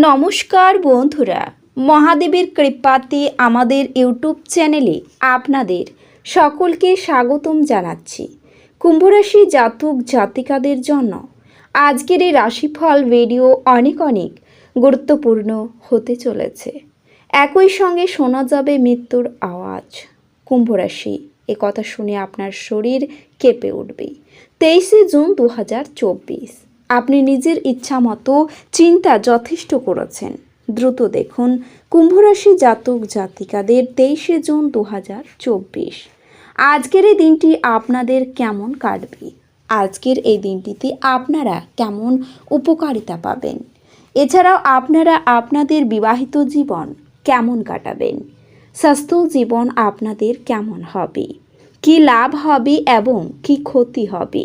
নমস্কার বন্ধুরা, মহাদেবের কৃপাতে আমাদের ইউটিউব চ্যানেলে আপনাদের সকলকে স্বাগতম জানাচ্ছি। কুম্ভরাশি জাতক জাতিকাদের জন্য আজকের এই রাশিফল ভিডিও অনেক অনেক গুরুত্বপূর্ণ হতে চলেছে। একই সঙ্গে শোনা যাবে মৃত্যুর আওয়াজ। কুম্ভরাশি, এ কথা শুনে আপনার শরীর কেঁপে উঠবে। তেইশে জুন দু হাজার চব্বিশ। আপনি নিজের ইচ্ছা মতো চিন্তা যথেষ্ট করেছেন। দ্রুত দেখুন, কুম্ভরাশি জাতক জাতিকাদের তেইশে জুন দু হাজার চব্বিশ। আজকের এই দিনটি আপনাদের কেমন কাটবে? আজকের এই দিনটিতে আপনারা কেমন উপকারিতা পাবেন? এছাড়াও আপনারা আপনাদের বিবাহিত জীবন কেমন কাটাবেন? স্বাস্থ্য জীবন আপনাদের কেমন হবে? কি লাভ হবে এবং কি ক্ষতি হবে?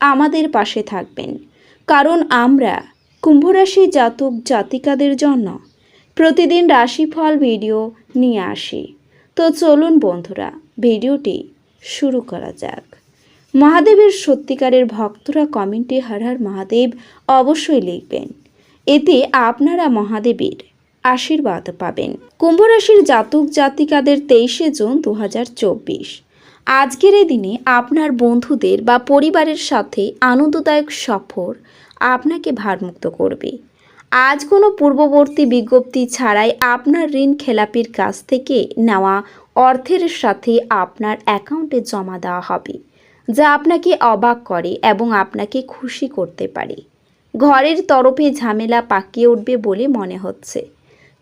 আমাদের পাশে থাকবেন। কারণ আমরা কুম্ভরাশি জাতক জাতিকাদের জন্য প্রতিদিন রাশিফল ভিডিও নিয়ে আসি। তো চলুন বন্ধুরা, ভিডিওটি শুরু করা যাক। মহাদেবের সত্যিকারের ভক্তরা কমেন্টে হর হর মহাদেব অবশ্যই লিখবেন। এতে আপনারা মহাদেবের আশীর্বাদ পাবেন। কুম্ভ রাশির জাতক জাতিকাদের তেইশে জুন দু হাজার চব্বিশ। আজকের এই দিনে আপনার বন্ধুদের বা পরিবারের সাথে আনন্দদায়ক সফর আপনাকে ভারমুক্ত করবে। আজ কোনো পূর্ববর্তী বিজ্ঞপ্তি ছাড়াই আপনার ঋণ খেলাপির কাছ থেকে নেওয়া অর্থের সাথে আপনার অ্যাকাউন্টে জমা দেওয়া হবে, যা আপনাকে অবাক করে এবং আপনাকে খুশি করতে পারে। ঘরের তরফে ঝামেলা পাকিয়ে উঠবে বলে মনে হচ্ছে।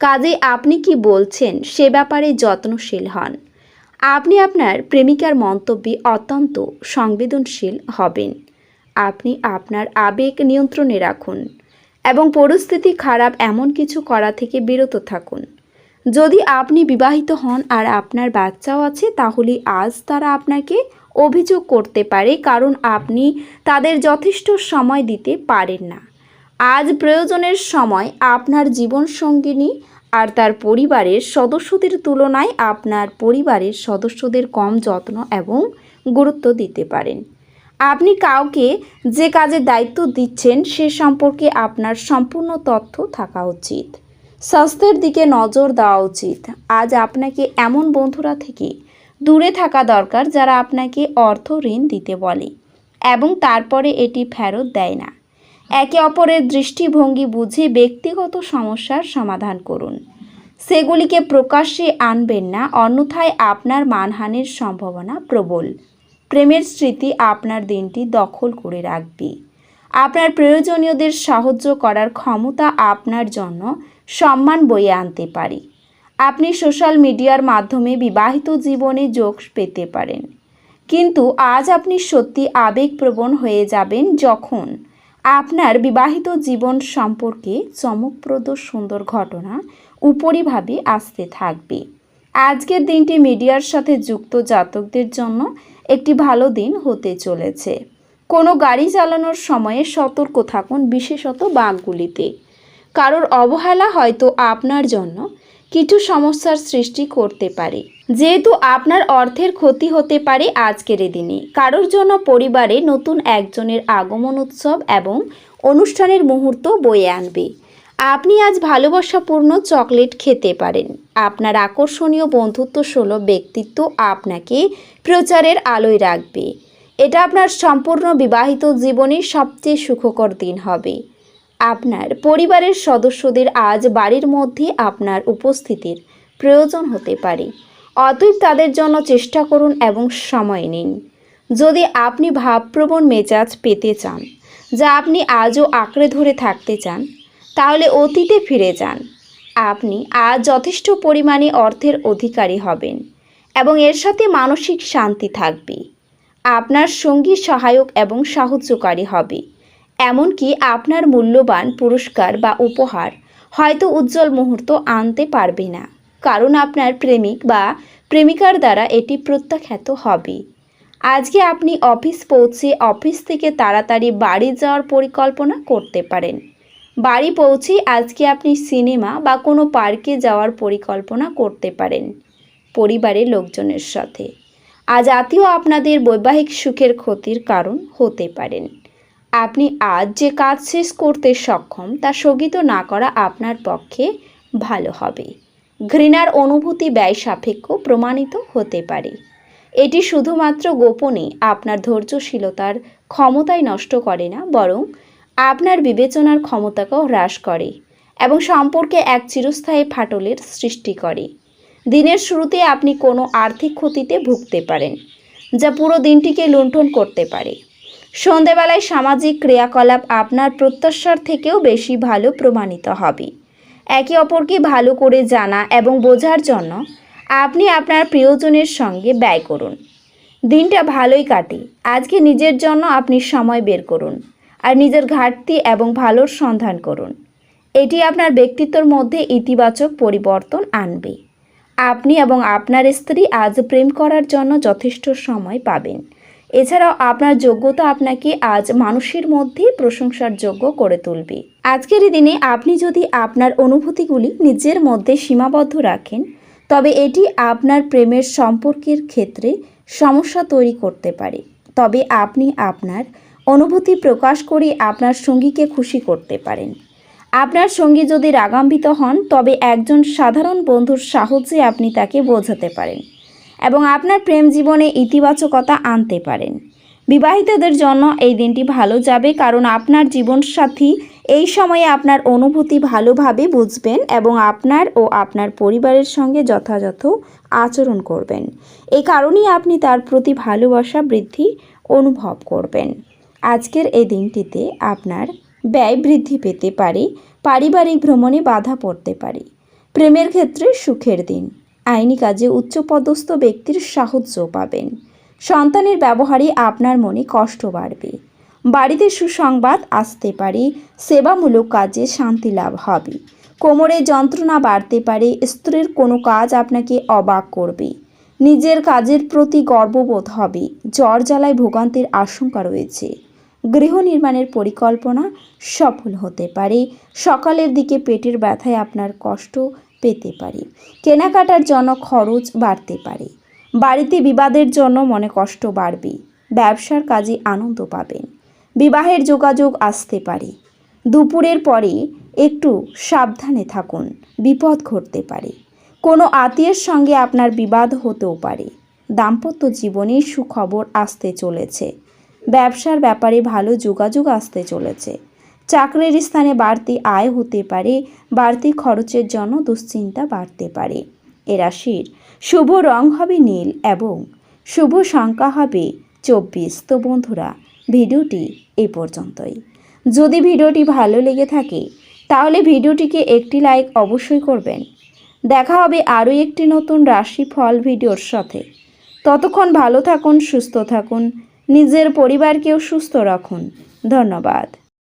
কাজে আপনি কি বলছেন? সে ব্যাপারে যত্নশীল হন। আপনি আপনার প্রেমিকার মন্তব্যে অত্যন্ত সংবেদনশীল হবেন। আপনি আপনার আবেগ নিয়ন্ত্রণে রাখুন এবং পরিস্থিতি খারাপ এমন কিছু করা থেকে বিরত থাকুন। যদি আপনি বিবাহিত হন আর আপনার বাচ্চাও আছে, তাহলে আজ তারা আপনাকে অভিযোগ করতে পারে, কারণ আপনি তাদের যথেষ্ট সময় দিতে পারেন না। আজ প্রয়োজনের সময় আপনার জীবনসঙ্গিনী আর তার পরিবারের সদস্যদের তুলনায় আপনার পরিবারের সদস্যদের কম যত্ন এবং গুরুত্ব দিতে পারেন। আপনি কাউকে যে কাজের দায়িত্ব দিচ্ছেন, সে সম্পর্কে আপনার সম্পূর্ণ তথ্য থাকা উচিত। স্বাস্থ্যের দিকে নজর দেওয়া উচিত। আজ আপনাকে এমন বন্ধুরা থেকে দূরে থাকা দরকার যারা আপনাকে অর্থ ঋণ দিতে বলে এবং তারপরে এটি ফেরত দেয় না। একে অপরের দৃষ্টিভঙ্গি বুঝে ব্যক্তিগত সমস্যার সমাধান করুন। সেগুলিকে প্রকাশ্যে আনবেন না, অন্যথায় আপনার মানহানির সম্ভাবনা প্রবল। প্রেমের স্মৃতি আপনার দিনটি দখল করে রাখবে। আপনার প্রয়োজনীয়দের সাহায্য করার ক্ষমতা আপনার জন্য সম্মান বয়ে আনতে পারে। আপনি সোশ্যাল মিডিয়ার মাধ্যমে বিবাহিত জীবনে যোগ পেতে পারেন। কিন্তু আজ আপনি সত্যি আবেগপ্রবণ হয়ে যাবেন যখন আপনার বিবাহিত জীবন সম্পর্কে চমকপ্রদ সুন্দর ঘটনা উপরিভাবে আসতে থাকবে। আজকের দিনটি মিডিয়ার সাথে যুক্ত জাতকদের জন্য একটি ভালো দিন হতে চলেছে। কোনো গাড়ি চালানোর সময়ে সতর্ক থাকুন, বিশেষত বাঘগুলিতে। কারোর অবহেলা হয়তো আপনার জন্য কিছু সমস্যার সৃষ্টি করতে পারে। যেহেতু আপনার অর্থের ক্ষতি হতে পারে আজকের দিনে। কারোর জন্য পরিবারে নতুন একজনের আগমন উৎসব এবং অনুষ্ঠানের মুহূর্ত বয়ে আনবে। আপনি আজ ভালোবাসাপূর্ণ চকলেট খেতে পারেন। আপনার আকর্ষণীয় বন্ধুত্ব সুলভ ব্যক্তিত্ব আপনাকে প্রচারের আলোয় রাখবে। এটা আপনার সম্পূর্ণ বিবাহিত জীবনের সবচেয়ে সুখকর দিন হবে। আপনার পরিবারের সদস্যদের আজ বাড়ির মধ্যে আপনার উপস্থিতির প্রয়োজন হতে পারে। অতএব তাদের জন্য চেষ্টা করুন এবং সময় নিন। যদি আপনি ভাবপ্রবণ মেজাজ পেতে চান, যা আপনি আজও আঁকড়ে ধরে থাকতে চান, তাহলে অতীতে ফিরে যান। আপনি আজ যথেষ্ট পরিমাণে অর্থের অধিকারী হবেন এবং এর সাথে মানসিক শান্তি থাকবে। আপনার সঙ্গী সহায়ক এবং সাহায্যকারী হবে। এমনকি আপনার মূল্যবান পুরস্কার বা উপহার হয়তো উজ্জ্বল মুহূর্ত আনতে পারবে না। কারণ আপনার প্রেমিক বা প্রেমিকার দ্বারা এটি প্রত্যাখ্যাত হবে। আজকে আপনি অফিস পৌঁছে অফিস থেকে তাড়াতাড়ি বাড়ি যাওয়ার পরিকল্পনা করতে পারেন। বাড়ি পৌঁছে আজকে আপনি সিনেমা বা কোনো পার্কে যাওয়ার পরিকল্পনা করতে পারেন পরিবারের লোকজনের সাথে। আজ আত্মীয় আপনাদের বৈবাহিক সুখের ক্ষতির কারণ হতে পারেন। আপনি আজ যে কাজ শেষ করতে সক্ষম, তা স্থগিত না করা আপনার পক্ষে ভালো হবে। ঘৃণার অনুভূতি ব্যয় সাপেক্ষ প্রমাণিত হতে পারে। এটি শুধুমাত্র গোপনে আপনার ধৈর্যশীলতার ক্ষমতাই নষ্ট করে না, বরং আপনার বিবেচনার ক্ষমতাকেও হ্রাস করে এবং সম্পর্কে এক চিরস্থায়ী ফাটলের সৃষ্টি করে। দিনের শুরুতে আপনি কোনো আর্থিক ক্ষতিতে ভুগতে পারেন, যা পুরো দিনটিকে লুণ্ঠন করতে পারে। সন্ধেবেলায় সামাজিক ক্রিয়াকলাপ আপনার প্রত্যাশার থেকেও বেশি ভালো প্রমাণিত হবে। একে অপরকে ভালো করে জানা এবং বোঝার জন্য আপনি আপনার প্রিয়জনের সঙ্গে ব্যয় করুন। দিনটা ভালোই কাটে। আজকে নিজের জন্য আপনি সময় বের করুন আর নিজের ঘাটতি এবং ভালোর সন্ধান করুন। এটি আপনার ব্যক্তিত্বর মধ্যে ইতিবাচক পরিবর্তন আনবে। আপনি এবং আপনার স্ত্রী আজ প্রেম করার জন্য যথেষ্ট সময় পাবেন। এছাড়াও আপনার যোগ্যতা আপনাকে আজ মানুষের মধ্যে প্রশংসার যোগ্য করে তুলবে। আজকের দিনে আপনি যদি আপনার অনুভূতিগুলি নিজের মধ্যে সীমাবদ্ধ রাখেন, তবে এটি আপনার প্রেমের সম্পর্কের ক্ষেত্রে সমস্যা তৈরি করতে পারে। তবে আপনি আপনার অনুভূতি প্রকাশ করে আপনার সঙ্গীকে খুশি করতে পারেন। আপনার সঙ্গী যদি রাগাম্বিত হন, তবে একজন সাধারণ বন্ধুর সাহায্যে আপনি তাকে বোঝাতে পারেন। এবং আপনার প্রেম জীবনে ইতিবাচকতা আনতে পারেন। বিবাহিতদের জন্য এই দিনটি ভালো যাবে কারণ আপনার জীবনসাথী এই সময়ে আপনার অনুভূতি ভালোভাবে বুঝবেন এবং আপনার ও আপনার পরিবারের সঙ্গে যথাযথ আচরণ করবেন। এই কারণেই আপনি তার প্রতি ভালোবাসা বৃদ্ধি অনুভব করবেন। আজকের এই দিনটিতে আপনার ব্যয় বৃদ্ধি পেতে পারে, পারিবারিক ভ্রমণে বাধা পড়তে পারে। প্রেমের ক্ষেত্রে সুখের দিন। আইনি কাজে উচ্চপদস্থ ব্যক্তির সাহায্য পাবেন। সন্তানের ব্যবহারে আপনার মনে কষ্ট বাড়বে। বাড়িতে সুসংবাদ আসতে পারে, সেবামূলক কাজে শান্তি লাভ হবে। কোমরে যন্ত্রণা বাড়তে পারে, স্ত্রীর কোনো কাজ আপনাকে অবাক করবে। নিজের কাজের প্রতি গর্ববোধ হবে, জ্বর জ্বালায় ভোগান্তির আশঙ্কা রয়েছে। গৃহ নির্মাণের পরিকল্পনা সফল হতে পারে, সকালের দিকে পেটের ব্যথায় আপনার কষ্ট পেতে পারি। কেনাকাটার জন্য খরচ বাড়তে পারে। বাড়িতে বিবাদের জন্য মনে কষ্ট বাড়বে। ব্যবসার কাজে আনন্দ পাবেন। বিবাহের যোগাযোগ আসতে পারে। দুপুরের পরে একটু সাবধানে থাকুন। বিপদ ঘটতে পারে। কোনো আত্মীয়ের সঙ্গে আপনার বিবাদ হতেও পারে। দাম্পত্য জীবনে সুখবর আসতে চলেছে। ব্যবসার ব্যাপারে ভালো যোগাযোগ আসতে চলেছে। চাকরির স্থানে বাড়তি আয় হতে পারে, বাড়তি খরচের জন্য দুশ্চিন্তা বাড়তে পারে। এ রাশির শুভ রং হবে নীল এবং শুভ সংখ্যা হবে চব্বিশ। তো বন্ধুরা, ভিডিওটি এ পর্যন্তই। যদি ভিডিওটি ভালো লেগে থাকে, তাহলে ভিডিওটিকে একটি লাইক অবশ্যই করবেন। দেখা হবে আরও একটি নতুন রাশিফল ভিডিওর সাথে। ততক্ষণ ভালো থাকুন, সুস্থ থাকুন, নিজের পরিবারকেও সুস্থ রাখুন। ধন্যবাদ।